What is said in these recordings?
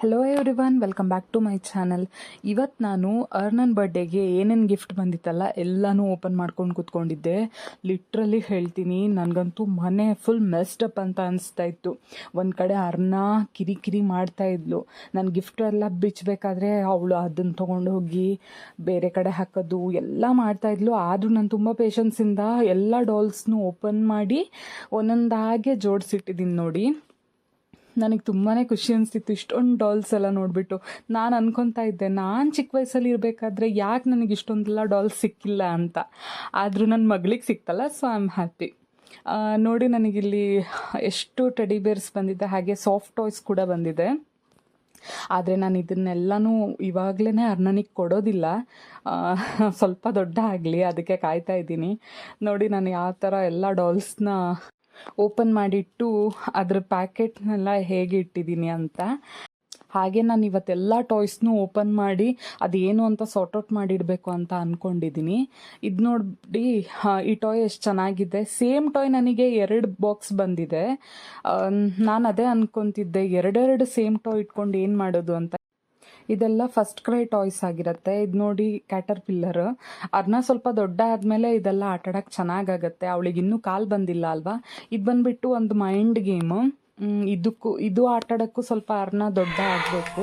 Hello everyone welcome back to my channel ಇವತ್ತು ನಾನು ಅರ್ನನ್ ಬರ್ಡೇಗೆ ಏನೇನು ಗಿಫ್ಟ್ ಬಂದಿತ್ತಲ್ಲ ಎಲ್ಲನೂ ಓಪನ್ ಮಾಡ್ಕೊಂಡು ಕೂತ್ಕೊಂಡಿದ್ದೆ. ಲಿಟ್ರಲಿ ಹೇಳ್ತೀನಿ, ನನಗಂತೂ ಮನೆ ಫುಲ್ ಮೆಸ್ಡಪ್ ಅಂತ ಅನಿಸ್ತಾ ಇತ್ತು. ಒಂದು ಕಡೆ ಅರ್ನ ಕಿರಿಕಿರಿ ಮಾಡ್ತಾ ಇದ್ಲು. ನಾನು ಗಿಫ್ಟ್ ಎಲ್ಲ ಬಿಚ್ಚಬೇಕಾದ್ರೆ ಅವಳು ಅದನ್ನು ತೊಗೊಂಡು ಹೋಗಿ ಬೇರೆ ಕಡೆ ಹಾಕೋದು ಎಲ್ಲ ಮಾಡ್ತಾ ಇದ್ಲು. ಆದರೂ ನಾನು ತುಂಬ ಪೇಷನ್ಸಿಂದ ಎಲ್ಲ ಡಾಲ್ಸ್ನೂ ಓಪನ್ ಮಾಡಿ ಒಂದೊಂದಾಗೆ ಜೋಡಿಸಿಟ್ಟಿದ್ದೀನಿ ನೋಡಿ. ನನಗೆ ತುಂಬಾ ಖುಷಿ ಅನಿಸ್ತಿತ್ತು. ಇಷ್ಟೊಂದು ಡಾಲ್ಸ್ ಎಲ್ಲ ನೋಡಿಬಿಟ್ಟು. ನಾನು ಅನ್ಕೊತಾ ಇದ್ದೆ, ನಾನು ಚಿಕ್ಕ ವಯಸ್ಸಲ್ಲಿ ಇರಬೇಕಾದ್ರೆ ಯಾಕೆ ನನಗೆ ಇಷ್ಟೊಂದೆಲ್ಲ ಡಾಲ್ಸ್ ಸಿಕ್ಕಿಲ್ಲ ಅಂತ. ಆದರೂ ನನ್ನ ಮಗಳಿಗೆ ಸಿಕ್ತಲ್ಲ ಸೊ ಐ ಆಮ್ ಹ್ಯಾಪಿ ನೋಡಿ ನನಗಿಲ್ಲಿ ಎಷ್ಟು ಟೆಡಿ ಬೇರ್ಸ್ ಬಂದಿದೆ, ಹಾಗೆ ಸಾಫ್ಟ್ ಟಾಯ್ಸ್ ಕೂಡ ಬಂದಿದೆ. ಆದರೆ ನಾನು ಇದನ್ನೆಲ್ಲನೂ ಇವಾಗಲೇ ಅರ್ನನಿಗೆ ಕೊಡೋದಿಲ್ಲ. ಸ್ವಲ್ಪ ದೊಡ್ಡ ಆಗಲಿ, ಅದಕ್ಕೆ ಕಾಯ್ತಾ ಇದ್ದೀನಿ. ನೋಡಿ ನಾನು ಯಾವ ಥರ ಎಲ್ಲ ಡಾಲ್ಸ್ನ ಓಪನ್ ಮಾಡಿಟ್ಟು ಅದ್ರ ಪ್ಯಾಕೆಟ್ನೆಲ್ಲ ಹೇಗೆ ಇಟ್ಟಿದ್ದೀನಿ ಅಂತ. ಹಾಗೆ ನಾನು ಇವತ್ತೆಲ್ಲ ಟಾಯ್ಸ್ನು ಓಪನ್ ಮಾಡಿ ಅದೇನು ಅಂತ ಸಾರ್ಟ್ ಔಟ್ ಮಾಡಿಡಬೇಕು ಅಂತ ಅಂದ್ಕೊಂಡಿದ್ದೀನಿ ಇದು ನೋಡಿ ಈ ಟಾಯ್ ಎಷ್ಟು ಚೆನ್ನಾಗಿದೆ. ಸೇಮ್ ಟಾಯ್ ನನಗೆ ಎರಡು ಬಾಕ್ಸ್ ಬಂದಿದೆ. ನಾನು ಅದೇ ಅಂದ್ಕೊತಿದ್ದೆ ಎರಡೆರಡು ಸೇಮ್ ಟಾಯ್ ಇಟ್ಕೊಂಡು ಏನು ಮಾಡೋದು ಅಂತ. ಇದೆಲ್ಲ ಫಸ್ಟ್ ಕ್ರೈ ಟಾಯ್ಸ್ ಆಗಿರುತ್ತೆ. ಇದು ನೋಡಿ ಕ್ಯಾಟರ್ ಪಿಲ್ಲರ್ ಅದನ್ನ ಸ್ವಲ್ಪ ದೊಡ್ಡ ಆದಮೇಲೆ ಇದೆಲ್ಲ ಆಟಾಡಕ್ಕೆ ಚೆನ್ನಾಗಾಗತ್ತೆ. ಅವಳಿಗೆ ಇನ್ನೂ ಕಾಲು ಬಂದಿಲ್ಲ ಅಲ್ವಾ? ಇದು ಬಂದ್ಬಿಟ್ಟು ಒಂದು ಮೈಂಡ್ ಗೇಮು ಇದಕ್ಕೂ, ಇದು ಆಟಾಡೋಕ್ಕೂ ಸ್ವಲ್ಪ ಅರ್ನ ದೊಡ್ಡ ಆಗಬೇಕು.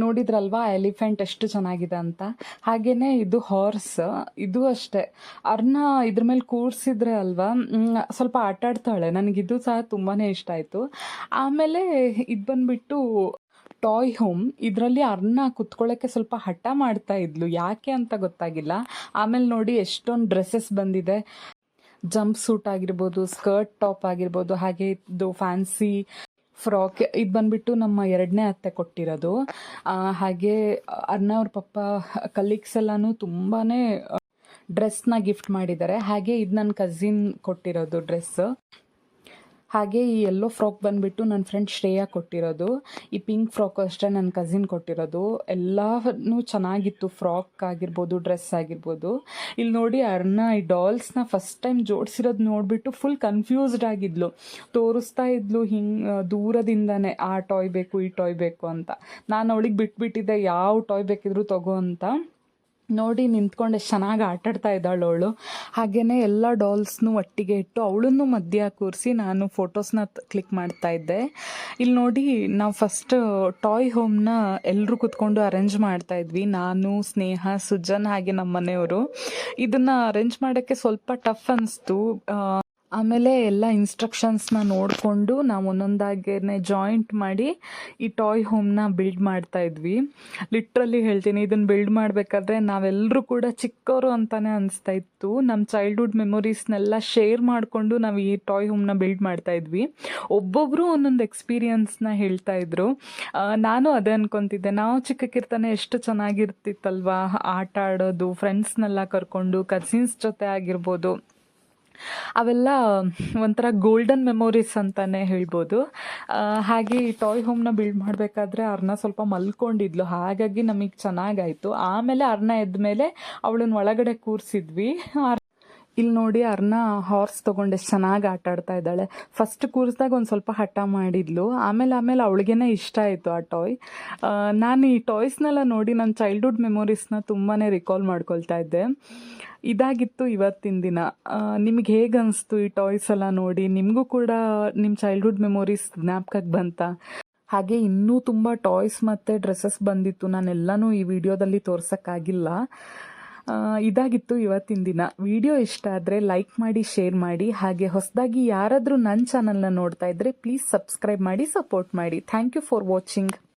ನೋಡಿದ್ರಲ್ವಾ? ಎಲಿಫೆಂಟ್ ಎಷ್ಟು ಚೆನ್ನಾಗಿದೆ ಅಂತ. ಹಾಗೇನೆ ಇದು ಹಾರ್ಸ್, ಇದು ಅಷ್ಟೇ. ಅರ್ನ ಇದ್ರ ಮೇಲೆ ಕೂರಿಸಿದ್ರೆ ಅಲ್ವಾ? ಸ್ವಲ್ಪ ಆಟ ಆಡ್ತಾಳೆ. ನನಗಿದು ಸಹ ತುಂಬಾ ಇಷ್ಟ ಆಯಿತು. ಆಮೇಲೆ ಇದು ಬಂದ್ಬಿಟ್ಟು ಟಾಯ್ ಹೋಮ್. ಇದರಲ್ಲಿ ಅರ್ನ ಕುತ್ಕೊಳ್ಳೋಕ್ಕೆ ಸ್ವಲ್ಪ ಹಠ ಮಾಡ್ತಾ ಇದ್ಲು. ಯಾಕೆ ಅಂತ ಗೊತ್ತಾಗಿಲ್ಲ. ಆಮೇಲೆ ನೋಡಿ ಎಷ್ಟೊಂದು ಡ್ರೆಸ್ಸಸ್ ಬಂದಿದೆ. ಜಂಪ್ ಸೂಟ್ ಆಗಿರ್ಬೋದು, ಸ್ಕರ್ಟ್ ಟಾಪ್ ಆಗಿರ್ಬೋದು, ಹಾಗೆ ಇದು ಫ್ಯಾನ್ಸಿ ಫ್ರಾಕ್, ಇದು ಬಂದ್ಬಿಟ್ಟು ನಮ್ಮ ಎರಡನೇ ಅತ್ತೆ ಕೊಟ್ಟಿರೋದು. ಹಾಗೆ ಅರ್ಣ ಅವ್ರ ಪಪ್ಪ ಕಲೀಗ್ಸ್ ಎಲ್ಲನೂ ತುಂಬಾ ಡ್ರೆಸ್ನ ಗಿಫ್ಟ್ ಮಾಡಿದ್ದಾರೆ. ಹಾಗೆ ಇದು ನನ್ನ ಕಸಿನ್ ಕೊಟ್ಟಿರೋದು ಡ್ರೆಸ್ ಹಾಗೆ ಈ ಎಲ್ಲೋ ಫ್ರಾಕ್ ಬಂದ್ಬಿಟ್ಟು ನನ್ನ ಫ್ರೆಂಡ್ ಶ್ರೇಯಾ ಕೊಟ್ಟಿರೋದು. ಈ ಪಿಂಕ್ ಫ್ರಾಕ್ ಅಷ್ಟೇ ನನ್ನ ಕಸಿನ್ ಕೊಟ್ಟಿರೋದು. ಎಲ್ಲವನ್ನೂ ಚೆನ್ನಾಗಿತ್ತು. ಫ್ರಾಕ್ ಆಗಿರ್ಬೋದು ಡ್ರೆಸ್ ಆಗಿರ್ಬೋದು. ಇಲ್ಲಿ ನೋಡಿ ಅರ್ಣ ಈ ಡಾಲ್ಸ್ನ ಫಸ್ಟ್ ಟೈಮ್ ಜೋಡಿಸಿರೋದು ನೋಡಿಬಿಟ್ಟು ಫುಲ್ ಕನ್ಫ್ಯೂಸ್ಡ್ ಆಗಿದ್ಲು. ತೋರಿಸ್ತಾ ಇದ್ಲು ಹಿಂಗೆ ದೂರದಿಂದನೇ ಆ ಟಾಯ್ ಬೇಕು, ಈ ಟಾಯ್ ಬೇಕು ಅಂತ. ನಾನು ಅವಳಿಗೆ ಬಿಟ್ಬಿಟ್ಟಿದ್ದೆ, ಯಾವ ಟಾಯ್ ಬೇಕಿದ್ರು ತಗೋ ಅಂತ. ನೋಡಿ ನಿಂತ್ಕೊಂಡು ಎಷ್ಟು ಚೆನ್ನಾಗಿ ಆಟಾಡ್ತಾ ಇದ್ದಾಳು ಅವಳು. ಹಾಗೆಯೇ ಎಲ್ಲ ಡಾಲ್ಸ್ನು ಒಟ್ಟಿಗೆ ಇಟ್ಟು ಅವಳನ್ನು ಮಧ್ಯ ಕೂರಿಸಿ ನಾನು ಫೋಟೋಸ್ನ ಕ್ಲಿಕ್ ಮಾಡ್ತಾ ಇದ್ದೆ. ಇಲ್ಲಿ ನೋಡಿ, ನಾವು ಫಸ್ಟ್ ಟಾಯ್ ಹೋಮ್ನ ಎಲ್ಲರೂ ಕುತ್ಕೊಂಡು ಅರೇಂಜ್ ಮಾಡ್ತಾ ಇದ್ವಿ. ನಾನು, ಸ್ನೇಹ, ಸುಜನ್ ಹಾಗೆ ನಮ್ಮ ಮನೆಯವರು ಇದನ್ನು ಅರೇಂಜ್ ಮಾಡೋಕ್ಕೆ ಸ್ವಲ್ಪ ಟಫ್ ಅನಿಸ್ತು. ಆಮೇಲೆ ಎಲ್ಲ ಇನ್ಸ್ಟ್ರಕ್ಷನ್ಸ್ನ ನೋಡಿಕೊಂಡು ನಾವು ಒಂದೊಂದಾಗೇ ಜಾಯಿಂಟ್ ಮಾಡಿ ಈ ಟಾಯ್ ಹೋಮ್ನ ಬಿಲ್ಡ್ ಮಾಡ್ತಾ ಇದ್ವಿ. ಲಿಟ್ರಲಿ ಹೇಳ್ತೀನಿ ಇದನ್ನು ಬಿಲ್ಡ್ ಮಾಡಬೇಕಾದ್ರೆ ನಾವೆಲ್ಲರೂ ಕೂಡ ಚಿಕ್ಕವರು ಅಂತಾನೆ ಅನಿಸ್ತಾ ಇತ್ತು. ನಮ್ಮ ಚೈಲ್ಡ್ಹುಡ್ ಮೆಮೊರೀಸ್ನೆಲ್ಲ ಶೇರ್ ಮಾಡಿಕೊಂಡು ನಾವು ಈ ಟಾಯ್ ಹೋಮ್ನ ಬಿಲ್ಡ್ ಮಾಡ್ತಾ ಇದ್ವಿ. ಒಬ್ಬೊಬ್ಬರು ಒಂದೊಂದು ಎಕ್ಸ್ಪೀರಿಯನ್ಸ್ನ ಹೇಳ್ತಾ ಇದ್ರು. ನಾನು ಅದೇ ಅನ್ಕೊತಿದ್ದೆ, ನಾವು ಚಿಕ್ಕಕ್ಕಿರ್ತಾನೆ ಎಷ್ಟು ಚೆನ್ನಾಗಿರ್ತಿತ್ತಲ್ವಾ, ಆಟ ಆಡೋದು ಫ್ರೆಂಡ್ಸ್ನೆಲ್ಲ ಕರ್ಕೊಂಡು ಕಸಿನ್ಸ್ ಜೊತೆ ಆಗಿರ್ಬೋದು. ಅವೆಲ್ಲ ಒಂಥರ ಗೋಲ್ಡನ್ ಮೆಮೊರೀಸ್ ಅಂತಲೇ ಹೇಳ್ಬೋದು. ಹಾಗೆ ಈ ಟಾಯ್ ಹೋಮ್ನ ಬಿಲ್ಡ್ ಮಾಡಬೇಕಾದ್ರೆ ಅರ್ನ ಸ್ವಲ್ಪ ಮಲ್ಕೊಂಡಿದ್ಲು. ಹಾಗಾಗಿ ನಮಗೆ ಚೆನ್ನಾಗಾಯಿತು ಆಮೇಲೆ ಅರ್ನ ಎದ್ಮೇಲೆ ಅವಳನ್ನ ಒಳಗಡೆ ಕೂರಿಸಿದ್ವಿ. ಇಲ್ಲಿ ನೋಡಿ ಅರ್ನ ಹಾರ್ಸ್ ತಗೊಂಡೆ ಚೆನ್ನಾಗಿ ಆಟ ಆಡ್ತಾ ಇದ್ದಾಳೆ. ಫಸ್ಟ್ ಕೂರಿಸ್ದಾಗ ಒಂದು ಸ್ವಲ್ಪ ಹಠ ಮಾಡಿದ್ಲು. ಆಮೇಲೆ ಆಮೇಲೆ ಅವಳಿಗೇನೆ ಇಷ್ಟ ಆಯಿತು ಆ ಟಾಯ್ ನಾನು ಈ ಟಾಯ್ಸ್ನೆಲ್ಲ ನೋಡಿ ನನ್ನ ಚೈಲ್ಡ್ಹುಡ್ ಮೆಮೊರೀಸ್ನ ತುಂಬಾ ರಿಕಾಲ್ ಮಾಡ್ಕೊಳ್ತಾ ಇದ್ದೆ. ಇದಾಗಿತ್ತು ಇವತ್ತಿನ ದಿನ. ನಿಮಗೆ ಹೇಗೆ ಅನಿಸ್ತು ಈ ಟಾಯ್ಸ್ ಎಲ್ಲ ನೋಡಿ? ನಿಮಗೂ ಕೂಡ ನಿಮ್ಮ ಚೈಲ್ಡ್ಹುಡ್ ಮೆಮೊರೀಸ್ ಜ್ಞಾಪಕಕ್ಕೆ ಬಂತಾ? ಹಾಗೆ ಇನ್ನೂ ತುಂಬ ಟಾಯ್ಸ್ ಮತ್ತು ಡ್ರೆಸ್ಸಸ್ ಬಂದಿತ್ತು. ನಾನೆಲ್ಲನೂ ಈ ವಿಡಿಯೋದಲ್ಲಿ ತೋರ್ಸೋಕ್ಕಾಗಿಲ್ಲ. ಇದಾಗಿತ್ತು ಇವತ್ತಿನ ದಿನ. ವಿಡಿಯೋ ಇಷ್ಟ ಆದರೆ ಲೈಕ್ ಮಾಡಿ, ಶೇರ್ ಮಾಡಿ, ಹಾಗೆ ಹೊಸದಾಗಿ ಯಾರಾದರೂ ನನ್ನ ಚಾನಲ್ನ ನೋಡ್ತಾ ಇದ್ದರೆ ಪ್ಲೀಸ್ ಸಬ್ಸ್ಕ್ರೈಬ್ ಮಾಡಿ, ಸಪೋರ್ಟ್ ಮಾಡಿ. Thank you for watching.